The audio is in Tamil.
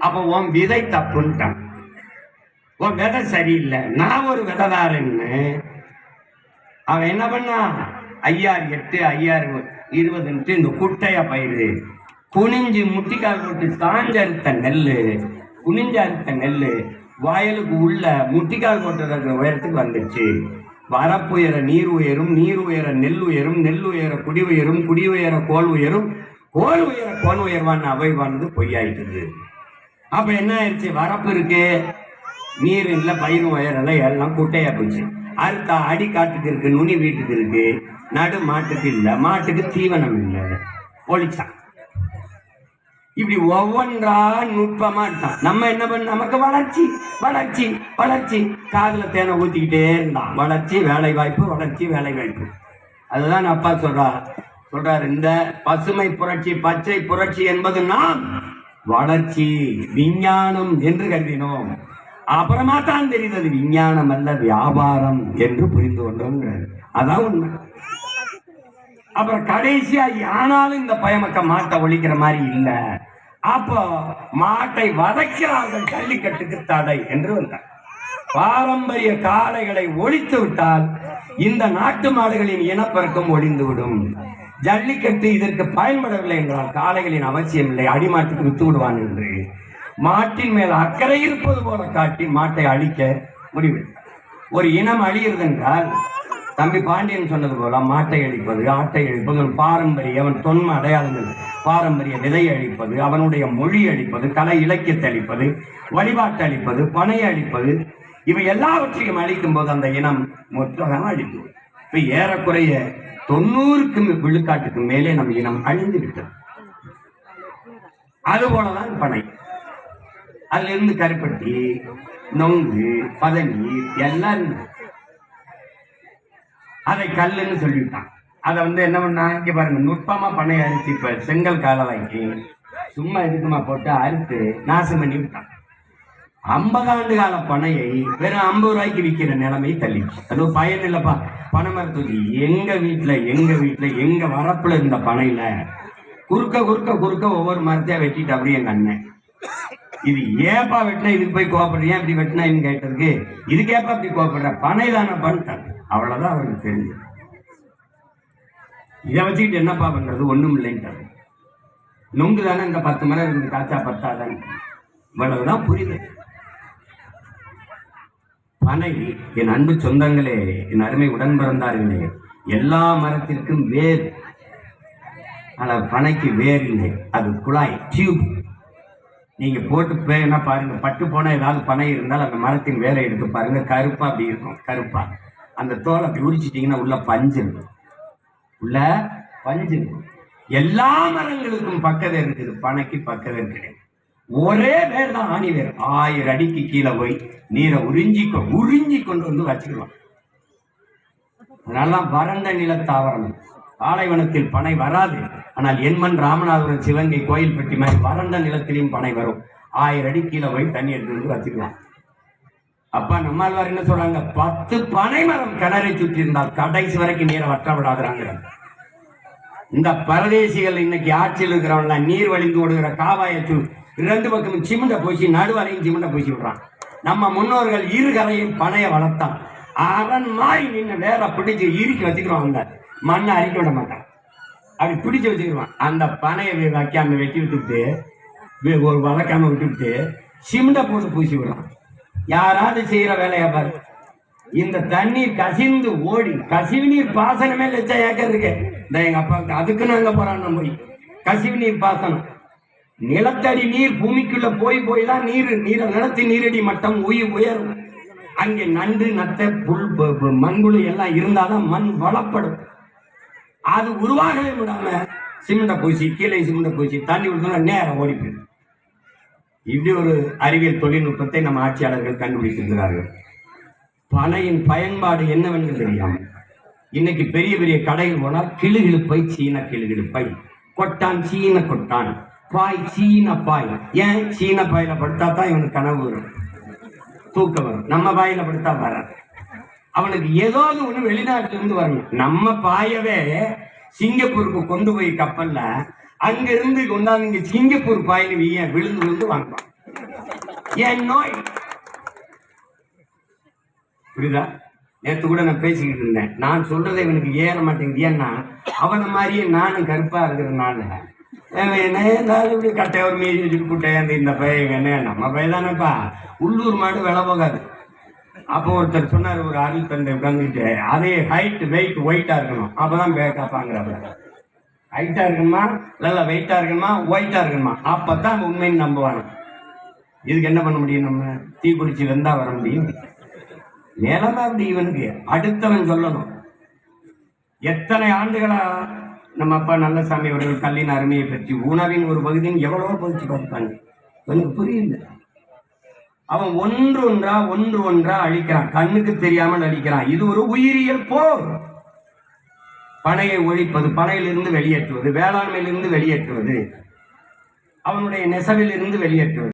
அப்ப உன் விதை தப்புன்ட்டான். உன் விதை சரியில்லை. நான் ஒரு விதைதாரன்னு. அவன் என்ன பண்ணான் ஐயாறு எட்டு ஐயாறு இருபதுன்ட்டு இந்த குட்டையை பயிறு. குனிஞ்சு முட்டிக்கால் போட்டு சாஞ்சறுத்த நெல் குனிஞ்ச அறுத்த நெல் வயலுக்கு உள்ள முட்டிக்கால் போட்டு உயரத்துக்கு வந்துச்சு வரப்புயர நீர் உயரும் நீர் உயர நெல் உயரும் நெல் உயர குடி உயரும் குடி உயர கோல் உயரும். கோல் உயர கோல் உயர்வான்னு அவைவானது பொய்யாயிட்டுது. அப்ப என்ன ஆயிடுச்சு வரப்பு இருக்கு. நீர் இல்லை பயிர் உயரல எல்லாம் குட்டையா போச்சு. அறுத்தா அடி காட்டுக்கு இருக்கு நுனி வீட்டுக்கு இருக்கு. நடு மாட்டுக்கு இல்லை. மாட்டுக்கு தீவனம் இல்லை. ஒழிச்சான் இப்படி ஒவ்வொன்றா நுட்பமா இருந்தான் நம்ம என்ன பண்ண நமக்கு வளர்ச்சி வளர்ச்சி வளர்ச்சி. காதுல தேனை ஊத்திக்கிட்டே இருந்தான். வளர்ச்சி வேலை வாய்ப்பு வளர்ச்சி வேலை வாய்ப்பு அதுதான் அப்பா சொல்றா. சொல்றாரு இந்த பசுமை புரட்சி பச்சை புரட்சி என்பது நாம் வளர்ச்சி விஞ்ஞானம் என்று கருதினோம். அப்புறமா தான் தெரிந்தது விஞ்ஞானம் அல்ல வியாபாரம் என்று புரிந்து கொண்டோம் அதான் உண்மை. அப்புறம் கடைசியா ஆனாலும் இந்த பயமக்க மாட்டை ஒழிக்கிற மாதிரி இல்லை. அப்போ மாட்டை வதைக்கிறார்கள் ஜல்லிக்கட்டுக்கு தடை என்று வந்தார். பாரம்பரிய காளைகளை ஒழித்து விட்டால் இந்த நாட்டு மாடுகளின் இனப்பெருக்கம் ஒழிந்துவிடும். ஜல்லிக்கட்டு இதற்கு பயன்படவில்லை என்றால் காளைகளின் அவசியம் இல்லை. அடிமாட்டுக்கு வித்து விடுவான் என்று. மாட்டின் மேல் அக்கறை இருப்பது போல காட்டி மாட்டை அழிக்க முடிவு ஒரு இனம் அழியிறது என்றால் தம்பி பாண்டியன் சொன்னது போல மாட்டை அழிப்பது ஆட்டை அழிப்பது பாரம்பரிய அவன் தொன்ம அடையாளங்கள் பாரம்பரிய விதையை அழிப்பது அவனுடைய மொழி அழிப்பது கலை இலக்கியத்தை அழிப்பது வழிபாட்டை அழிப்பது பனையை அழிப்பது இவை எல்லாவற்றையும் அழிக்கும் போது அந்த இனம் மொத்தமாக அழிக்கும் இப்ப ஏறக்குறைய தொண்ணூறுக்கு விழுக்காட்டுக்கு மேலே நம்ம இனம் அழிந்து விட்டது. அதுபோலதான் பனை. அதுல இருந்து கருப்பட்டி நொங்கு பதனி எல்லாம் இருந்தது. அதை கல்லுன்னு சொல்லிவிட்டான். அதை வந்து என்ன பண்ணா இங்க பாருங்க நுட்பமா பனை அரிச்சு இப்ப செங்கல் காலவாய்க்கு சும்மா இதுக்குமா போட்டு அறுத்து நாசம் பண்ணி விட்டான் ஐம்பது ஆண்டு கால பனையை வெறும் ஐம்பது ரூபாய்க்கு விற்கிற நிலைமை தள்ளி அது பயன் பயன் இல்லப்பா பனைமரத்துக்கு எங்க வீட்டுல எங்க வீட்டுல எங்க வரப்புல இருந்த பனையில குறுக்க குறுக்க குறுக்க ஒவ்வொரு மரத்தையா வெட்டிட்டு அப்படியே எங்க அண்ணன் இது ஏப்பா வெட்டினா இதுக்கு போய் கோபப்படுற ஏன் இப்படி வெட்டினான்னு கேட்டதுக்கு இதுக்கு ஏப்பா இப்படி கோவப்படுற? பனை தானே பண்ணிட்டாங்க அவ்வளவுதான் அவருக்கு தெரிஞ்சது. இதை வச்சுக்கிட்டு என்னப்பா பண்றது? ஒண்ணும் இல்லைன்ட்டு நொங்கு தானே இந்த பத்து மரம் இருந்து காய்ச்சா பத்தாதான் இவ்வளவுதான் புரியுது பனை என் அன்பு சொந்தங்களே என் அருமை உடன் பிறந்தார்களே எல்லா மரத்திற்கும் வேர் ஆனால் பனைக்கு வேர் இல்லை. அது குழாய் டியூப் நீங்கள் போட்டு பேனா பாருங்கள் பட்டு போனால் ஏதாவது பனை இருந்தால் அந்த மரத்தின் வேரை எடுத்து பாருங்கள் கருப்பாக அப்படி இருக்கும் கருப்பா. அந்த தோலை அப்படி உரிச்சிட்டிங்கன்னா உள்ள பஞ்சு இருக்கும். உள்ள பஞ்சு இருக்கும். எல்லா மரங்களுக்கும் பக்கவே இருக்குது பனைக்கு பக்கவே கிடையாது. ஒரே பேர் தான் ஆணி வேர். ஆயிரம் அடிக்கு கீழே போய் நீரை உறிஞ்சி கொ- உறிஞ்சி கொண்டு வந்து வச்சுக்கலாம் அதனால வறண்ட நிலத்தாவரம் பாலைவனத்தில் பனை வராது. ஆனால் என்மன் ராமநாதபுரம் சிவங்கை கோயில்பட்டி மாதிரி வறண்ட நிலத்திலையும் பனை வரும். ஆயிரம் அடி கீழே போய் தண்ணி எடுத்து வந்து வச்சுக்கலாம் அப்பா நம்மாழ்வார் என்ன சொல்றாங்க? பத்து பனை மரம் கிணறை சுற்றி இருந்தால் கடைசி வரைக்கும் நீரை வற்ற விடாதுறாங்க இந்த பரதேசிகள் இன்னைக்கு ஆட்சியில் இருக்கிறவங்க நீர் வழிந்து ஓடுகிற காவாயை ரெண்டு பக்கமும் சிமெண்ட பூசி நடுவரையும் சிமெண்ட பூசி விடுறான். நம்ம முன்னோர்கள் இரு கரையும் பனைய வளர்த்தான். அவன் மாய் நின்று வேற பிடிச்சு இறுக்கி வச்சுக்கிறோம் அந்த மண்ணை அரிக்க விட மாட்டான். அப்படி பிடிச்சு வச்சுக்கிடுவான். அந்த பனையை வே- வைக்காம வெட்டி விட்டுட்டு ஒரு வளர்க்காம விட்டுவிட்டு சிமெண்ட போட்டு பூசி விடுறான். யாராவது செய்கிற வேலையை பாரு. இந்த தண்ணீர் கசிந்து ஓடி கசிவு நீர் பாசனமே லட்சம் ஏக்கர் இருக்கு. இந்த எங்கள் அப்பாவுக்கு அதுக்கு நாங்க போறான் போய். கசிவு நீர் பாசனம். நிலத்தடி நீர் பூமிக்குள்ள போய் போய் தான் நீர் நீர நிலத்தி நீரடி மட்டம் உயிர் உயரும். அங்கே நண்டு நத்தை புல் மண்புழு எல்லாம் இருந்தாதான் மண் வளப்படும். அது உருவாகவே விடாம சிமெண்ட பூசி கீழே சிமெண்ட பூசி தண்ணி விடுத்தோம்னா நேரம் ஓடி போயிடும். இப்படி ஒரு அறிவியல் தொழில்நுட்பத்தை நம்ம ஆட்சியாளர்கள் கண்டுபிடித்திருக்கிறார்கள். பனையின் பயன்பாடு என்னவென்று தெரியாமல் இன்னைக்கு பெரிய பெரிய கடைகள் போனால் கிளுகிழுப்பை சீன கிளுகிழுப்பை கொட்டான் சீன கொட்டான். பாய் சீன பாய். ஏன் சீன பாயில படுத்தா தான் இவனுக்கு கனவு வரும்? தூக்கம் வரும். நம்ம பாயில படுத்தா வராது அவனுக்கு ஏதாவது ஒண்ணு வெளிநாட்டுல இருந்து வரணும். நம்ம பாயவே சிங்கப்பூருக்கு கொண்டு போய் கப்பல்ல அங்க இருந்து கொண்டாந்து இங்க சிங்கப்பூர் பாயின்னு ஏன் விழுந்து விழுந்து வாங்குவான்? ஏன் நோய்? புரியுதா? நேத்து கூட நான் பேசிக்கிட்டு இருந்தேன். நான் சொல்றதை இவனுக்கு ஏற மாட்டேங்குது. ஏன்னா அவனை மாதிரியே நானும் கருப்பா இருக்கிறதுனால என்ன இருந்தாலும் இப்படி கட்டைய ஒரு மீதி வச்சுட்டு குட்டையாந்து இந்த பையன் என்ன நம்ம பையன் தானேப்பா? உள்ளூர் மாடு விலை போகாது. அப்போ ஒருத்தர் சொன்னார் ஒரு அருள் தந்தை உட்காந்துட்டு அதே ஹைட் வெயிட் ஒயிட்டாக இருக்கணும். அப்போதான் பேக்காப்பாங்கிறப்ப ஹைட்டா இருக்கணுமா? நல்லா வெயிட்டா இருக்கணுமா? ஒயிட்டா இருக்கணுமா? அப்பதான் உண்மைன்னு நம்புவாங்க இதுக்கு என்ன பண்ண முடியும் நம்ம? தீ குளிச்சு வெந்தா வர முடியும். நிலைமை அப்படி இவனுக்கு. அடுத்தவன் சொல்லணும். எத்தனை ஆண்டுகளா நம்ம அப்பா நல்லசாமி அவர்கள் கல்லின் அருமையை பற்றி உணவின் ஒரு பகுதியின் எவ்வளவோ பகுதி பார்த்தாங்க எனக்கு புரியல. அவன் ஒன்று ஒன்றா ஒன்று ஒன்றா அழிக்கிறான். கண்ணுக்கு தெரியாமல் அழிக்கிறான். இது ஒரு உயிரியல் போர். பனையை ஒழிப்பது பனையிலிருந்து வெளியேற்றுவது வேளாண்மையிலிருந்து வெளியேற்றுவது அவனுடைய நெசவிலிருந்து வெளியேற்றுவது.